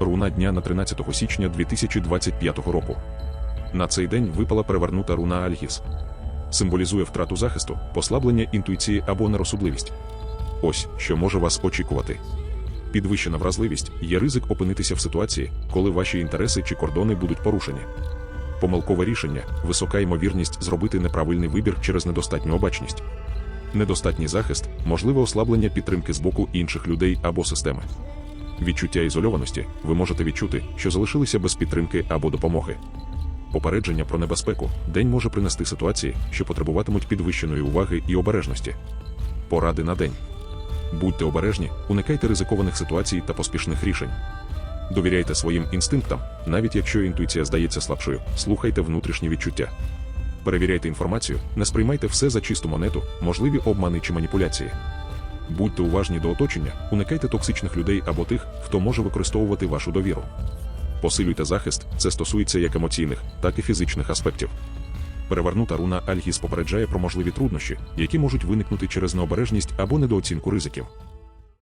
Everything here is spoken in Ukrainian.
руна дня на 13 січня 2025 року. На цей день випала перевернута руна Альгіс. Символізує втрату захисту, послаблення інтуїції або нерозсудливість. Ось що може вас очікувати. Підвищена вразливість є ризик опинитися в ситуації, коли ваші інтереси чи кордони будуть порушені. Помилкове рішення висока ймовірність зробити неправильний вибір через недостатню обачність. Недостатній захист можливе ослаблення підтримки з боку інших людей або системи. Відчуття ізольованості ви можете відчути, що залишилися без підтримки або допомоги. Попередження про небезпеку день може принести ситуації, що потребуватимуть підвищеної уваги і обережності. Поради на день. Будьте обережні, уникайте ризикованих ситуацій та поспішних рішень. Довіряйте своїм інстинктам, навіть якщо інтуїція здається слабшою, слухайте внутрішні відчуття. Перевіряйте інформацію, не сприймайте все за чисту монету, можливі обмани чи маніпуляції. Будьте уважні до оточення, уникайте токсичних людей або тих, хто може використовувати вашу довіру. Посилюйте захист, це стосується як емоційних, так і фізичних аспектів. Перевернута руна Альгіс попереджає про можливі труднощі, які можуть виникнути через необережність або недооцінку ризиків.